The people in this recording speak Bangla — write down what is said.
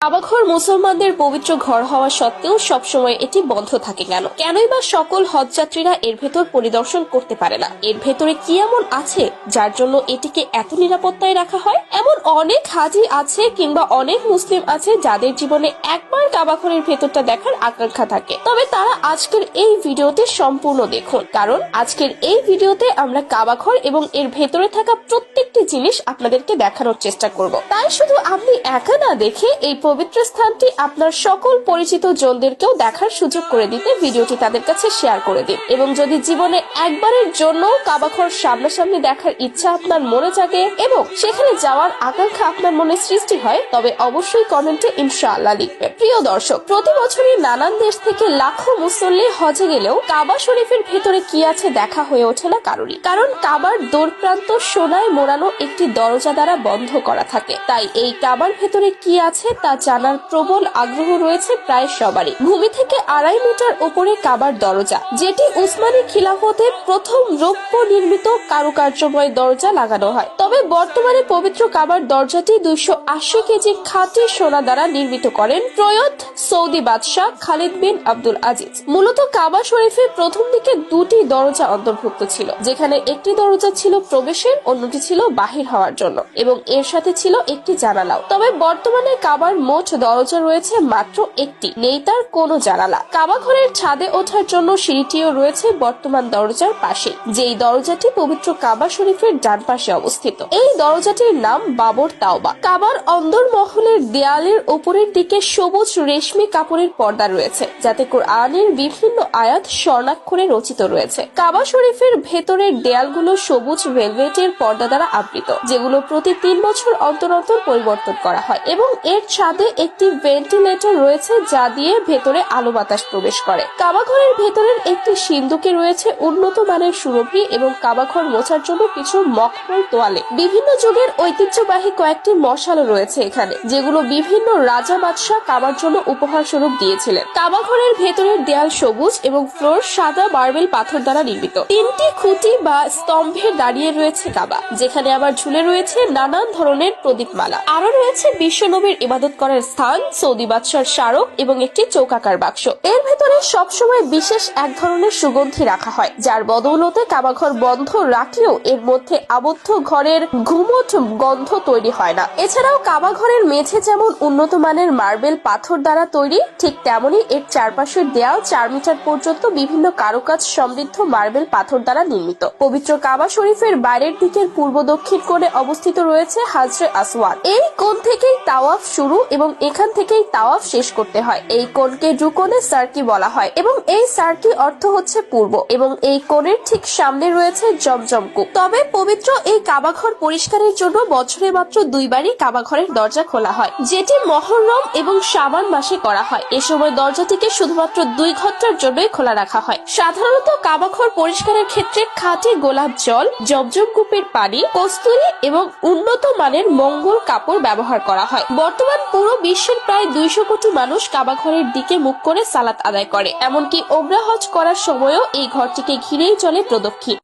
কাবাঘর মুসলমানদের পবিত্র ঘর হওয়া সত্ত্বেও সবসময় এটি বন্ধ থাকে কেন? কেনই বা সকল হজযাত্রীরা এর ভেতর পরিদর্শন করতে পারে না? এর ভেতরে কি এমন আছে যার জন্য এটিকে এত নিরাপত্তায় রাখা হয়? এমন অনেক হাজি আছে কিংবা অনেক মুসলিম আছে যাদের জীবনে একবার কাবাঘরের ভেতরটা দেখার আকাঙ্ক্ষা থাকে। তবে তারা আজকের এই ভিডিওতে সম্পূর্ণ দেখুন। কারণ আজকের এই ভিডিওতে আমরা কাবাঘর এবং এর ভেতরে থাকা প্রত্যেকটি জিনিস আপনাদেরকে দেখানোর চেষ্টা করব। তাই শুধু আপনি একা না দেখে এই পবিত্র স্থানটি আপনার সকল পরিচিত জনদেরকেও দেখার সুযোগ করে দিতে ভিডিওটি তাদের কাছে শেয়ার করে দিন। এবং যদি জীবনে একবারের জন্য কাবাঘর সামনাসামনি দেখার ইচ্ছা আপনার মনে জাগে এবং সেখানে যাওয়ার আকাঙ্ক্ষা আপনার মনে সৃষ্টি হয়, তবে অবশ্যই কমেন্টে ইনশাআল্লাহ লিখবেন। প্রিয় দর্শক, প্রতি বছরই নানান দেশ থেকে লাখো মুসল্লি হজে গেলেও কাবা শরীফের ভেতরে কি আছে দেখা হয়ে ওঠে না কারোরই। কারণ কাবার দূর প্রান্ত সোনায় মোড়ানো একটি দরজা দ্বারা বন্ধ করা থাকে। তাই এই কাবার ভেতরে কি আছে তা জানার প্রবল আগ্রহ রয়েছে প্রায় সবারই। ভূমি থেকে আড়াই মিটার উপরে কাবার দরজা, যেটি উসমানী খিলাফতের প্রথম রৌপ্য নির্মিত কারুকার্যময় দরজা লাগানো হয়। তবে বর্তমানে পবিত্র কাবার দরজাটি দুইশো আশি কেজি খাঁটি সোনা দ্বারা নির্মিত করেন প্রয়ত সৌদি বাদশাহ খালিদ বিন আব্দুল আজিজ। মূলত কাবা শরীফের প্রথম দিকে দুটি দরজা অন্তর্ভুক্ত ছিল, যেখানে একটি দরজা ছিল প্রবেশের, অন্যটি ছিল বাহির হওয়ার জন্য, এবং এর সাথে ছিল একটি জানালাও। তবে বর্তমানে কাবার মোট দরজা রয়েছে মাত্র একটি। নেই তার কোনো জানালা। কাবা ঘরের ছাদে ওঠার জন্য সিঁড়িটিও রয়েছে বর্তমান দরজার পাশে, যেই দরজাটি পবিত্র কাবা শরীফের ডান পাশে অবস্থিত। এই দরজাটির নাম বাবর তাওবা। কাবার অন্দর মহলের দেয়ালের উপরের দিকে সবুজ রেশমি কাপড়ের পর্দা রয়েছে, যাতে কোরআনের বিভিন্ন আয়াত স্বর্ণাক্ষরে রচিত রয়েছে। কাবা শরীফের ভেতরের দেয়ালগুলো সবুজ ভেলভেটের পর্দা দ্বারা আবৃত, যেগুলো প্রতি তিন বছর অন্তর অন্তর পরিবর্তন করা হয় এবং এর ছাদে একটি ভেন্টিলেটর রয়েছে যা দিয়ে ভেতরে আলো বাতাস প্রবেশ করে। কাবাঘরের ভেতরের একটি সিন্ধুকে রয়েছে উন্নত মানের সুরভি এবং কাবাঘর মোছার জন্য কিছু মখমল তোয়ালে। বিভিন্ন যুগের ঐতিহ্যবাহী কয়েকটি মশালও রয়েছে এখানে, যেগুলো বিভিন্ন রাজা বাদশাহ কাবার জন্য উপহার স্বরূপ দিয়েছিলেন। কাবাঘরের ভেতরের দেয়াল সবুজ এবং ফ্লোর সাদা মার্বেল পাথর দ্বারা নির্মিত। তিনটি খুঁটি বা স্তম্ভে দাঁড়িয়ে রয়েছে কাবা, যেখানে আবার ঝুলে রয়েছে নানান ধরনের প্রদীপমালা। আরও রয়েছে বিশ্বনবীর ইবাদত করার স্থান, সৌদি বাদশার স্মারক এবং একটি চৌকাকার বাক্স। এর ভেতরে সবসময় বিশেষ এক ধরনের সুগন্ধি রাখা হয়, যার বদৌলতে কাবাঘর বন্ধ রাখলেও এর মধ্যে আবদ্ধ ঘরের ঘুমট গন্ধ তৈরি হয় না। এছাড়াও কাবাঘরের মেঝে যেমন উন্নত মানের মার্বেল পাথর দ্বারা তৈরি, ঠিক তেমনি এর চারপাশের দেয়াল চার মিটার পর্যন্ত বিভিন্ন কারুকাজ সমৃদ্ধ মার্বেল পাথর দ্বারা নির্মিত। পবিত্র কাবা শরীফের বাইরের দিকের পূর্ব দক্ষিণ কোণে অবস্থিত রয়েছে হাজরে আসওয়াদ। এই কোণ থেকেই তাওয়াফ শুরু এবং এখান থেকেই তাওয়াফ শেষ করতে হয়। এই কোণকে রুকনে সার্কি বলা হয় এবং এই সার্কি অর্থ হচ্ছে পূর্ব এবং এই কোণের ঠিক সামনে রয়েছে জমজম তবে পবিত্র এই কাবাঘর পরিষ্কারের জন্য বছরে মাত্র দুইবারই কাবাঘরের দরজা খোলা হয়, যেটি মহরম এবং সাবান মাসে করা হয়। এ সময় দরজাটিকে শুধুমাত্র দুই ঘণ্টার জন্যই খোলা রাখা হয়। সাধারণত কাবাঘর পরিষ্কারের ক্ষেত্রে খাঁটি গোলাপ জল, জমজম কূপের পানি, কস্তুরি এবং উন্নত মানের মঙ্গল কাপড় ব্যবহার করা হয়। বর্তমান পুরো বিশ্বের প্রায় দুইশো কোটি মানুষ কাবাঘরের দিকে মুখ করে সালাত আদায় করে। এমনকি ওমরা হজ করার সময়ও এই ঘরটিকে ঘিরেই চলে প্রদক্ষিণ।